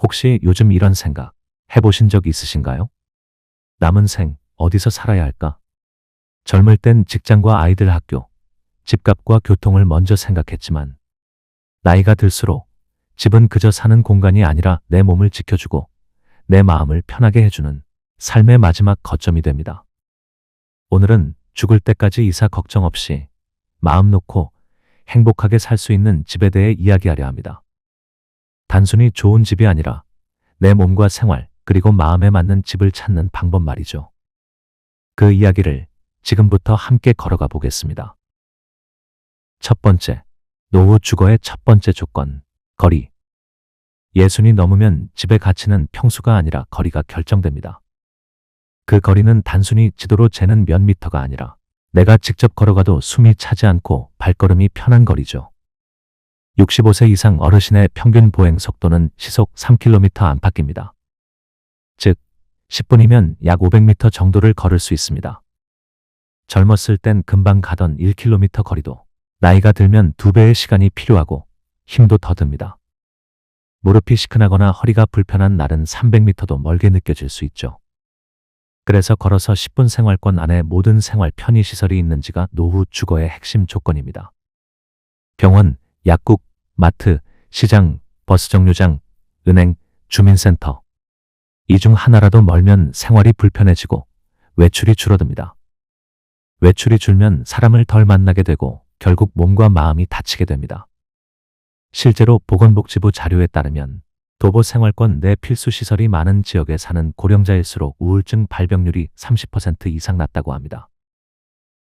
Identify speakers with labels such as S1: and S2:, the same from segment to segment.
S1: 혹시 요즘 이런 생각 해보신 적 있으신가요? 남은 생 어디서 살아야 할까? 젊을 땐 직장과 아이들 학교, 집값과 교통을 먼저 생각했지만 나이가 들수록 집은 그저 사는 공간이 아니라 내 몸을 지켜주고 내 마음을 편하게 해주는 삶의 마지막 거점이 됩니다. 오늘은 죽을 때까지 이사 걱정 없이 마음 놓고 행복하게 살 수 있는 집에 대해 이야기하려 합니다. 단순히 좋은 집이 아니라 내 몸과 생활 그리고 마음에 맞는 집을 찾는 방법 말이죠. 그 이야기를 지금부터 함께 걸어가 보겠습니다. 첫 번째, 노후 주거의 첫 번째 조건, 거리. 예순이 넘으면 집의 가치는 평수가 아니라 거리가 결정됩니다. 그 거리는 단순히 지도로 재는 몇 미터가 아니라 내가 직접 걸어가도 숨이 차지 않고 발걸음이 편한 거리죠. 65세 이상 어르신의 평균 보행 속도는 시속 3km 안팎입니다. 즉, 10분이면 약 500m 정도를 걸을 수 있습니다. 젊었을 땐 금방 가던 1km 거리도 나이가 들면 두 배의 시간이 필요하고 힘도 더 듭니다. 무릎이 시큰하거나 허리가 불편한 날은 300m도 멀게 느껴질 수 있죠. 그래서 걸어서 10분 생활권 안에 모든 생활 편의시설이 있는지가 노후 주거의 핵심 조건입니다. 병원, 약국, 마트, 시장, 버스 정류장, 은행, 주민센터. 이 중 하나라도 멀면 생활이 불편해지고 외출이 줄어듭니다. 외출이 줄면 사람을 덜 만나게 되고 결국 몸과 마음이 다치게 됩니다. 실제로 보건복지부 자료에 따르면 도보 생활권 내 필수 시설이 많은 지역에 사는 고령자일수록 우울증 발병률이 30% 이상 낮다고 합니다.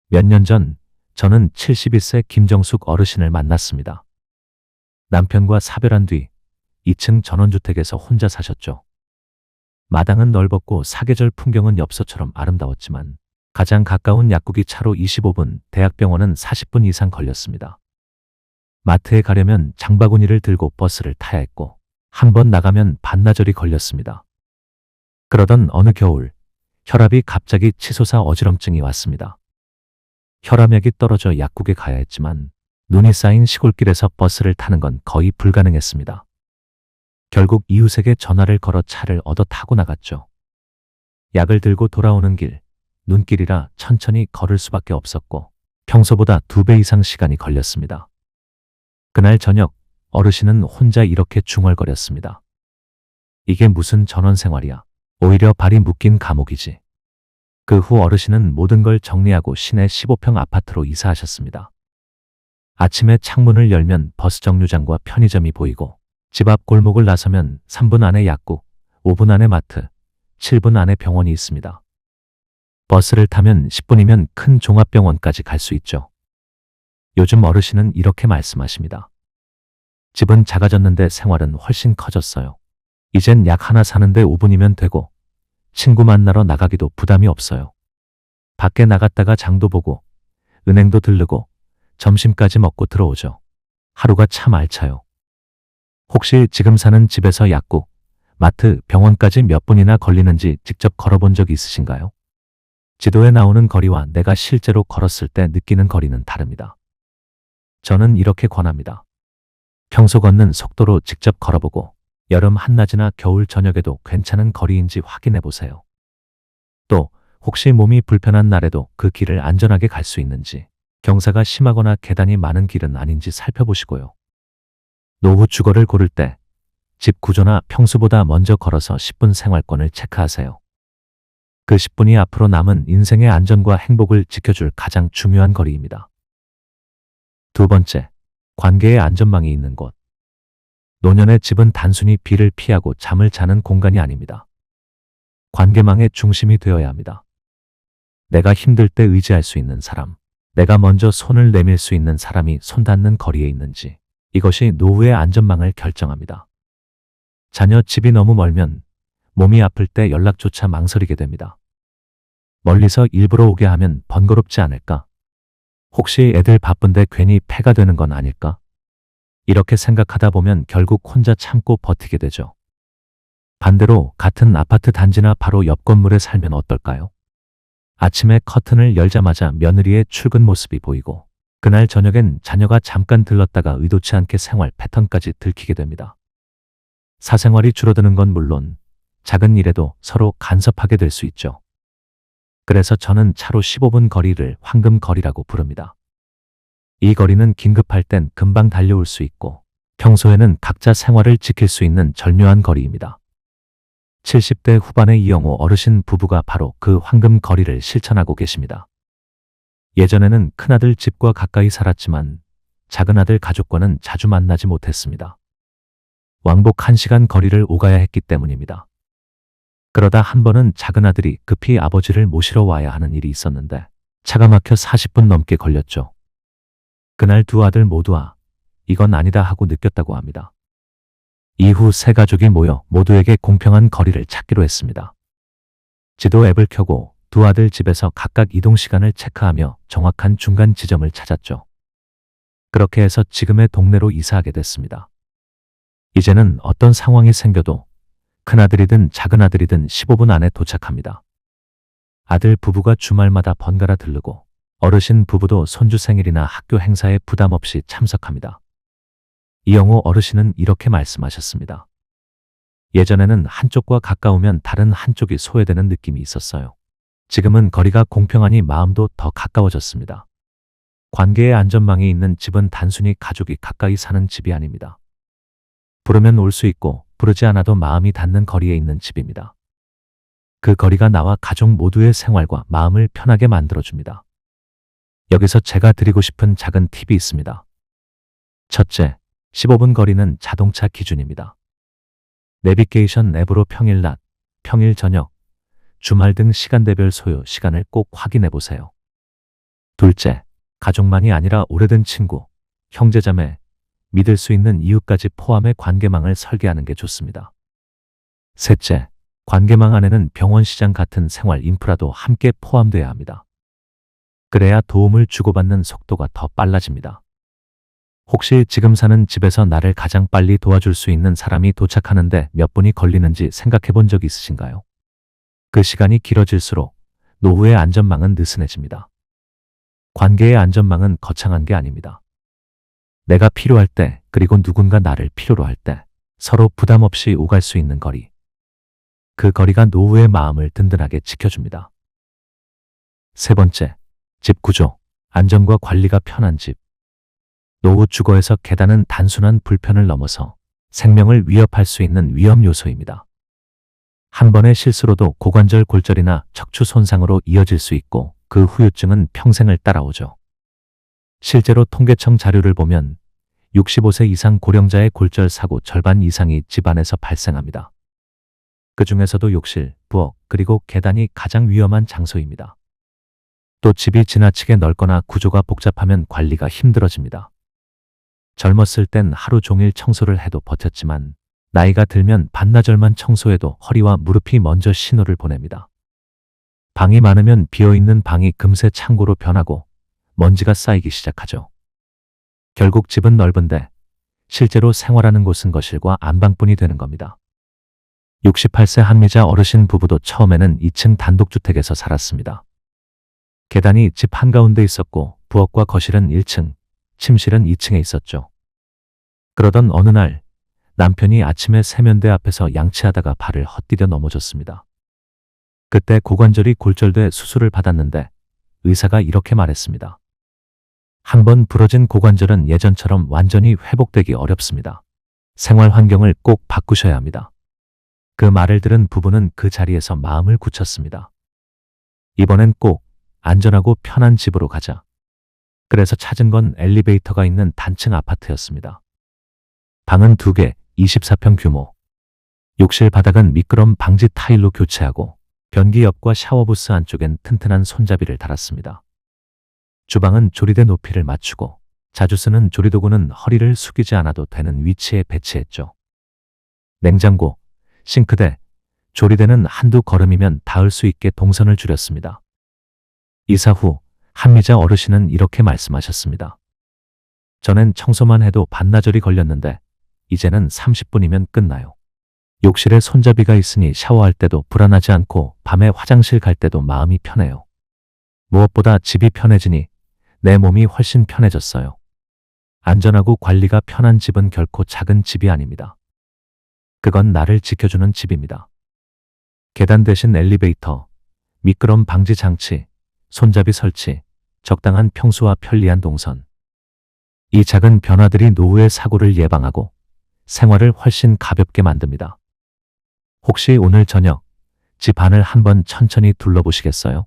S1: 몇 년 전 저는 71세 김정숙 어르신을 만났습니다. 남편과 사별한 뒤 2층 전원주택에서 혼자 사셨죠. 마당은 넓었고 사계절 풍경은 엽서처럼 아름다웠지만 가장 가까운 약국이 차로 25분, 대학병원은 40분 이상 걸렸습니다. 마트에 가려면 장바구니를 들고 버스를 타야 했고 한 번 나가면 반나절이 걸렸습니다. 그러던 어느 겨울 혈압이 갑자기 치솟아 어지럼증이 왔습니다. 혈압약이 떨어져 약국에 가야 했지만 눈이 쌓인 시골길에서 버스를 타는 건 거의 불가능했습니다. 결국 이웃에게 전화를 걸어 차를 얻어 타고 나갔죠. 약을 들고 돌아오는 길, 눈길이라 천천히 걸을 수밖에 없었고 평소보다 두 배 이상 시간이 걸렸습니다. 그날 저녁 어르신은 혼자 이렇게 중얼거렸습니다. 이게 무슨 전원 생활이야. 오히려 발이 묶인 감옥이지. 그 후 어르신은 모든 걸 정리하고 시내 15평 아파트로 이사하셨습니다. 아침에 창문을 열면 버스 정류장과 편의점이 보이고 집 앞 골목을 나서면 3분 안에 약국, 5분 안에 마트, 7분 안에 병원이 있습니다. 버스를 타면 10분이면 큰 종합병원까지 갈 수 있죠. 요즘 어르신은 이렇게 말씀하십니다. 집은 작아졌는데 생활은 훨씬 커졌어요. 이젠 약 하나 사는데 5분이면 되고 친구 만나러 나가기도 부담이 없어요. 밖에 나갔다가 장도 보고 은행도 들르고 점심까지 먹고 들어오죠. 하루가 참 알차요. 혹시 지금 사는 집에서 약국, 마트, 병원까지 몇 분이나 걸리는지 직접 걸어본 적 있으신가요? 지도에 나오는 거리와 내가 실제로 걸었을 때 느끼는 거리는 다릅니다. 저는 이렇게 권합니다. 평소 걷는 속도로 직접 걸어보고 여름 한낮이나 겨울 저녁에도 괜찮은 거리인지 확인해 보세요. 또 혹시 몸이 불편한 날에도 그 길을 안전하게 갈 수 있는지 경사가 심하거나 계단이 많은 길은 아닌지 살펴보시고요. 노후 주거를 고를 때 집 구조나 평수보다 먼저 걸어서 10분 생활권을 체크하세요. 그 10분이 앞으로 남은 인생의 안전과 행복을 지켜줄 가장 중요한 거리입니다. 두 번째, 관계의 안전망이 있는 곳. 노년의 집은 단순히 비를 피하고 잠을 자는 공간이 아닙니다. 관계망의 중심이 되어야 합니다. 내가 힘들 때 의지할 수 있는 사람, 내가 먼저 손을 내밀 수 있는 사람이 손 닿는 거리에 있는지, 이것이 노후의 안전망을 결정합니다. 자녀 집이 너무 멀면 몸이 아플 때 연락조차 망설이게 됩니다. 멀리서 일부러 오게 하면 번거롭지 않을까? 혹시 애들 바쁜데 괜히 폐가 되는 건 아닐까? 이렇게 생각하다 보면 결국 혼자 참고 버티게 되죠. 반대로 같은 아파트 단지나 바로 옆 건물에 살면 어떨까요? 아침에 커튼을 열자마자 며느리의 출근 모습이 보이고 그날 저녁엔 자녀가 잠깐 들렀다가 의도치 않게 생활 패턴까지 들키게 됩니다. 사생활이 줄어드는 건 물론 작은 일에도 서로 간섭하게 될 수 있죠. 그래서 저는 차로 15분 거리를 황금 거리라고 부릅니다. 이 거리는 긴급할 땐 금방 달려올 수 있고 평소에는 각자 생활을 지킬 수 있는 절묘한 거리입니다. 70대 후반의 이영호 어르신 부부가 바로 그 황금 거리를 실천하고 계십니다. 예전에는 큰아들 집과 가까이 살았지만 작은아들 가족과는 자주 만나지 못했습니다. 왕복 1시간 거리를 오가야 했기 때문입니다. 그러다 한 번은 작은아들이 급히 아버지를 모시러 와야 하는 일이 있었는데 차가 막혀 40분 넘게 걸렸죠. 그날 두 아들 모두와 이건 아니다 하고 느꼈다고 합니다. 이후 세 가족이 모여 모두에게 공평한 거리를 찾기로 했습니다. 지도 앱을 켜고 두 아들 집에서 각각 이동 시간을 체크하며 정확한 중간 지점을 찾았죠. 그렇게 해서 지금의 동네로 이사하게 됐습니다. 이제는 어떤 상황이 생겨도 큰아들이든 작은아들이든 15분 안에 도착합니다. 아들 부부가 주말마다 번갈아 들르고 어르신 부부도 손주 생일이나 학교 행사에 부담 없이 참석합니다. 이영호 어르신은 이렇게 말씀하셨습니다. 예전에는 한쪽과 가까우면 다른 한쪽이 소외되는 느낌이 있었어요. 지금은 거리가 공평하니 마음도 더 가까워졌습니다. 관계의 안전망이 있는 집은 단순히 가족이 가까이 사는 집이 아닙니다. 부르면 올 수 있고 부르지 않아도 마음이 닿는 거리에 있는 집입니다. 그 거리가 나와 가족 모두의 생활과 마음을 편하게 만들어줍니다. 여기서 제가 드리고 싶은 작은 팁이 있습니다. 첫째, 15분 거리는 자동차 기준입니다. 내비게이션 앱으로 평일 낮, 평일 저녁, 주말 등 시간대별 소요 시간을 꼭 확인해 보세요. 둘째, 가족만이 아니라 오래된 친구, 형제자매, 믿을 수 있는 이유까지 포함해 관계망을 설계하는 게 좋습니다. 셋째, 관계망 안에는 병원 시장 같은 생활 인프라도 함께 포함돼야 합니다. 그래야 도움을 주고받는 속도가 더 빨라집니다. 혹시 지금 사는 집에서 나를 가장 빨리 도와줄 수 있는 사람이 도착하는데 몇 분이 걸리는지 생각해 본 적 있으신가요? 그 시간이 길어질수록 노후의 안전망은 느슨해집니다. 관계의 안전망은 거창한 게 아닙니다. 내가 필요할 때, 그리고 누군가 나를 필요로 할 때, 서로 부담 없이 오갈 수 있는 거리. 그 거리가 노후의 마음을 든든하게 지켜줍니다. 세 번째, 집 구조, 안전과 관리가 편한 집. 노후 주거에서 계단은 단순한 불편을 넘어서 생명을 위협할 수 있는 위험 요소입니다. 한 번의 실수로도 고관절 골절이나 척추 손상으로 이어질 수 있고 그 후유증은 평생을 따라오죠. 실제로 통계청 자료를 보면 65세 이상 고령자의 골절 사고 절반 이상이 집안에서 발생합니다. 그 중에서도 욕실, 부엌, 그리고 계단이 가장 위험한 장소입니다. 또 집이 지나치게 넓거나 구조가 복잡하면 관리가 힘들어집니다. 젊었을 땐 하루 종일 청소를 해도 버텼지만 나이가 들면 반나절만 청소해도 허리와 무릎이 먼저 신호를 보냅니다. 방이 많으면 비어있는 방이 금세 창고로 변하고 먼지가 쌓이기 시작하죠. 결국 집은 넓은데 실제로 생활하는 곳은 거실과 안방뿐이 되는 겁니다. 68세 한미자 어르신 부부도 처음에는 2층 단독주택에서 살았습니다. 계단이 집 한가운데 있었고 부엌과 거실은 1층, 침실은 2층에 있었죠. 그러던 어느 날 남편이 아침에 세면대 앞에서 양치하다가 발을 헛디뎌 넘어졌습니다. 그때 고관절이 골절돼 수술을 받았는데 의사가 이렇게 말했습니다. 한번 부러진 고관절은 예전처럼 완전히 회복되기 어렵습니다. 생활 환경을 꼭 바꾸셔야 합니다. 그 말을 들은 부부는 그 자리에서 마음을 굳혔습니다. 이번엔 꼭 안전하고 편한 집으로 가자. 그래서 찾은 건 엘리베이터가 있는 단층 아파트였습니다. 방은 두 개, 24평 규모. 욕실 바닥은 미끄럼 방지 타일로 교체하고 변기 옆과 샤워부스 안쪽엔 튼튼한 손잡이를 달았습니다. 주방은 조리대 높이를 맞추고 자주 쓰는 조리도구는 허리를 숙이지 않아도 되는 위치에 배치했죠. 냉장고, 싱크대, 조리대는 한두 걸음이면 닿을 수 있게 동선을 줄였습니다. 이사 후 한미자 어르신은 이렇게 말씀하셨습니다. 전엔 청소만 해도 반나절이 걸렸는데 이제는 30분이면 끝나요. 욕실에 손잡이가 있으니 샤워할 때도 불안하지 않고 밤에 화장실 갈 때도 마음이 편해요. 무엇보다 집이 편해지니 내 몸이 훨씬 편해졌어요. 안전하고 관리가 편한 집은 결코 작은 집이 아닙니다. 그건 나를 지켜주는 집입니다. 계단 대신 엘리베이터, 미끄럼 방지 장치, 손잡이 설치, 적당한 평수와 편리한 동선. 이 작은 변화들이 노후의 사고를 예방하고 생활을 훨씬 가볍게 만듭니다. 혹시 오늘 저녁 집 안을 한번 천천히 둘러보시겠어요?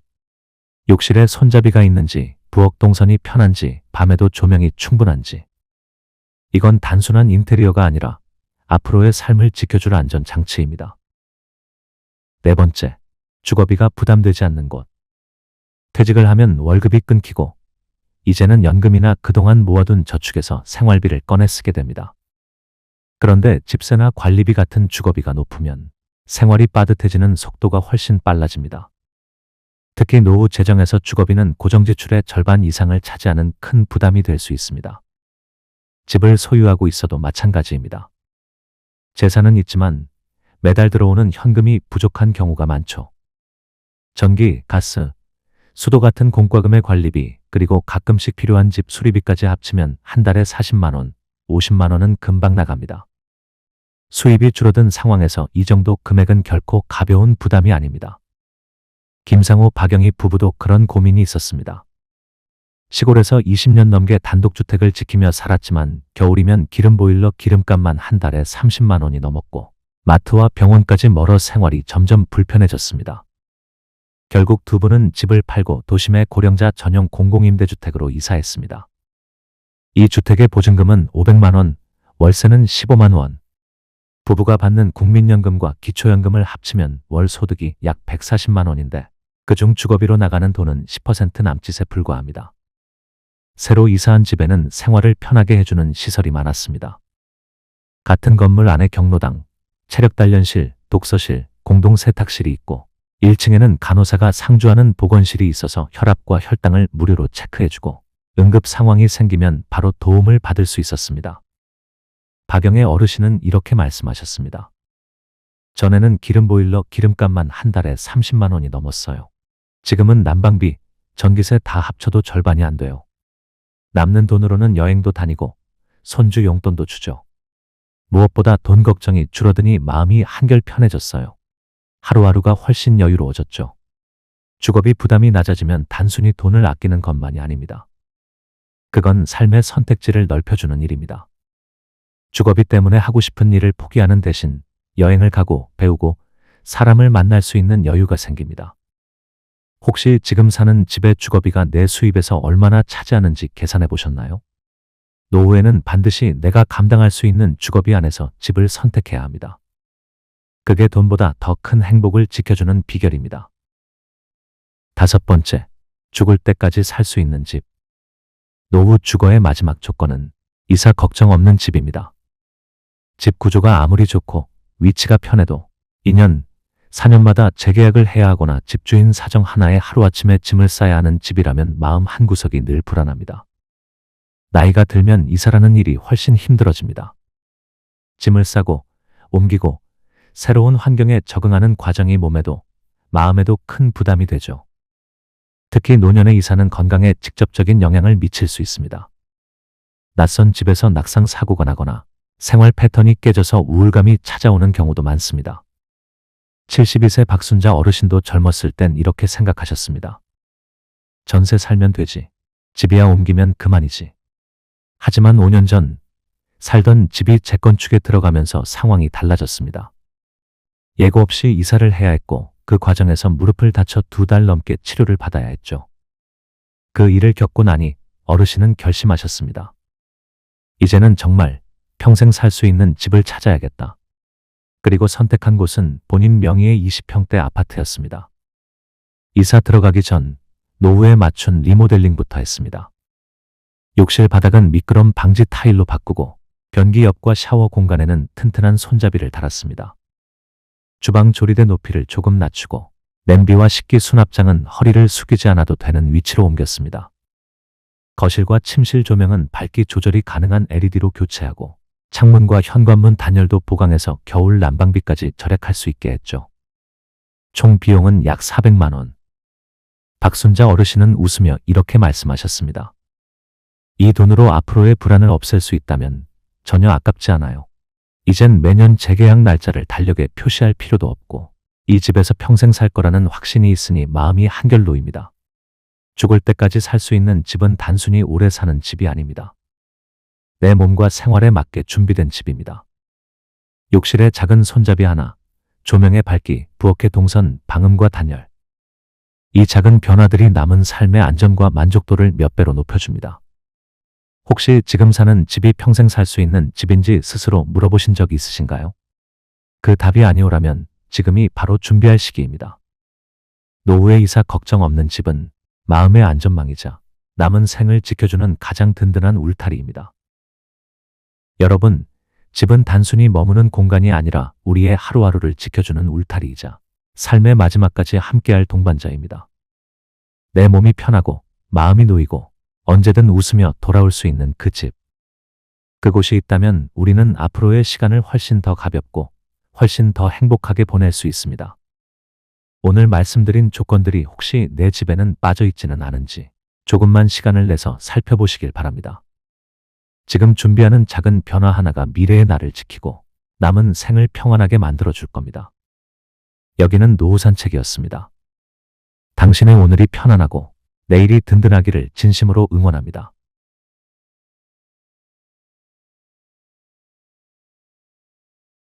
S1: 욕실에 손잡이가 있는지, 부엌 동선이 편한지, 밤에도 조명이 충분한지. 이건 단순한 인테리어가 아니라 앞으로의 삶을 지켜줄 안전 장치입니다. 네 번째, 주거비가 부담되지 않는 곳. 퇴직을 하면 월급이 끊기고, 이제는 연금이나 그동안 모아둔 저축에서 생활비를 꺼내 쓰게 됩니다. 그런데 집세나 관리비 같은 주거비가 높으면 생활이 빠듯해지는 속도가 훨씬 빨라집니다. 특히 노후 재정에서 주거비는 고정지출의 절반 이상을 차지하는 큰 부담이 될 수 있습니다. 집을 소유하고 있어도 마찬가지입니다. 재산은 있지만 매달 들어오는 현금이 부족한 경우가 많죠. 전기, 가스, 수도 같은 공과금의 관리비, 그리고 가끔씩 필요한 집 수리비까지 합치면 한 달에 40만 원, 50만 원은 금방 나갑니다. 수입이 줄어든 상황에서 이 정도 금액은 결코 가벼운 부담이 아닙니다. 김상호, 박영희 부부도 그런 고민이 있었습니다. 시골에서 20년 넘게 단독주택을 지키며 살았지만 겨울이면 기름 보일러 기름값만 한 달에 30만 원이 넘었고 마트와 병원까지 멀어 생활이 점점 불편해졌습니다. 결국 두 분은 집을 팔고 도심의 고령자 전용 공공임대주택으로 이사했습니다. 이 주택의 보증금은 500만 원, 월세는 15만 원. 부부가 받는 국민연금과 기초연금을 합치면 월 소득이 약 140만 원인데 그중 주거비로 나가는 돈은 10% 남짓에 불과합니다. 새로 이사한 집에는 생활을 편하게 해주는 시설이 많았습니다. 같은 건물 안에 경로당, 체력단련실, 독서실, 공동 세탁실이 있고 1층에는 간호사가 상주하는 보건실이 있어서 혈압과 혈당을 무료로 체크해주고 응급 상황이 생기면 바로 도움을 받을 수 있었습니다. 박영의 어르신은 이렇게 말씀하셨습니다. 전에는 기름 보일러 기름값만 한 달에 30만 원이 넘었어요. 지금은 난방비, 전기세 다 합쳐도 절반이 안 돼요. 남는 돈으로는 여행도 다니고 손주 용돈도 주죠. 무엇보다 돈 걱정이 줄어드니 마음이 한결 편해졌어요. 하루하루가 훨씬 여유로워졌죠. 주거비 부담이 낮아지면 단순히 돈을 아끼는 것만이 아닙니다. 그건 삶의 선택지를 넓혀주는 일입니다. 주거비 때문에 하고 싶은 일을 포기하는 대신 여행을 가고 배우고 사람을 만날 수 있는 여유가 생깁니다. 혹시 지금 사는 집의 주거비가 내 수입에서 얼마나 차지하는지 계산해 보셨나요? 노후에는 반드시 내가 감당할 수 있는 주거비 안에서 집을 선택해야 합니다. 그게 돈보다 더 큰 행복을 지켜주는 비결입니다. 다섯 번째, 죽을 때까지 살 수 있는 집. 노후 주거의 마지막 조건은 이사 걱정 없는 집입니다. 집 구조가 아무리 좋고 위치가 편해도 2년, 4년마다 재계약을 해야 하거나 집주인 사정 하나에 하루아침에 짐을 싸야 하는 집이라면 마음 한구석이 늘 불안합니다. 나이가 들면 이사라는 일이 훨씬 힘들어집니다. 짐을 싸고 옮기고 새로운 환경에 적응하는 과정이 몸에도 마음에도 큰 부담이 되죠. 특히 노년의 이사는 건강에 직접적인 영향을 미칠 수 있습니다. 낯선 집에서 낙상 사고가 나거나 생활 패턴이 깨져서 우울감이 찾아오는 경우도 많습니다. 72세 박순자 어르신도 젊었을 땐 이렇게 생각하셨습니다. 전세 살면 되지. 집이야 옮기면 그만이지. 하지만 5년 전 살던 집이 재 건축에 들어가면서 상황이 달라졌습니다. 예고 없이 이사를 해야 했고 그 과정에서 무릎을 다쳐 두 달 넘게 치료를 받아야 했죠. 그 일을 겪고 나니 어르신은 결심하셨습니다. 이제는 정말 평생 살 수 있는 집을 찾아야겠다. 그리고 선택한 곳은 본인 명의의 20평대 아파트였습니다. 이사 들어가기 전 노후에 맞춘 리모델링부터 했습니다. 욕실 바닥은 미끄럼 방지 타일로 바꾸고 변기 옆과 샤워 공간에는 튼튼한 손잡이를 달았습니다. 주방 조리대 높이를 조금 낮추고 냄비와 식기 수납장은 허리를 숙이지 않아도 되는 위치로 옮겼습니다. 거실과 침실 조명은 밝기 조절이 가능한 LED로 교체하고 창문과 현관문 단열도 보강해서 겨울 난방비까지 절약할 수 있게 했죠. 총 비용은 약 400만 원. 박순자 어르신은 웃으며 이렇게 말씀하셨습니다. 이 돈으로 앞으로의 불안을 없앨 수 있다면 전혀 아깝지 않아요. 이젠 매년 재계약 날짜를 달력에 표시할 필요도 없고 이 집에서 평생 살 거라는 확신이 있으니 마음이 한결 놓입니다. 죽을 때까지 살 수 있는 집은 단순히 오래 사는 집이 아닙니다. 내 몸과 생활에 맞게 준비된 집입니다. 욕실에 작은 손잡이 하나, 조명의 밝기, 부엌의 동선, 방음과 단열. 이 작은 변화들이 남은 삶의 안전과 만족도를 몇 배로 높여줍니다. 혹시 지금 사는 집이 평생 살 수 있는 집인지 스스로 물어보신 적 있으신가요? 그 답이 아니오라면 지금이 바로 준비할 시기입니다. 노후의 이사 걱정 없는 집은 마음의 안전망이자 남은 생을 지켜주는 가장 든든한 울타리입니다. 여러분, 집은 단순히 머무는 공간이 아니라 우리의 하루하루를 지켜주는 울타리이자 삶의 마지막까지 함께할 동반자입니다. 내 몸이 편하고 마음이 놓이고 언제든 웃으며 돌아올 수 있는 그 집. 그곳이 있다면 우리는 앞으로의 시간을 훨씬 더 가볍고 훨씬 더 행복하게 보낼 수 있습니다. 오늘 말씀드린 조건들이 혹시 내 집에는 빠져 있지는 않은지 조금만 시간을 내서 살펴보시길 바랍니다. 지금 준비하는 작은 변화 하나가 미래의 나를 지키고 남은 생을 평안하게 만들어 줄 겁니다. 여기는 노후 산책이었습니다. 당신의 오늘이 편안하고 내일이 든든하기를 진심으로 응원합니다.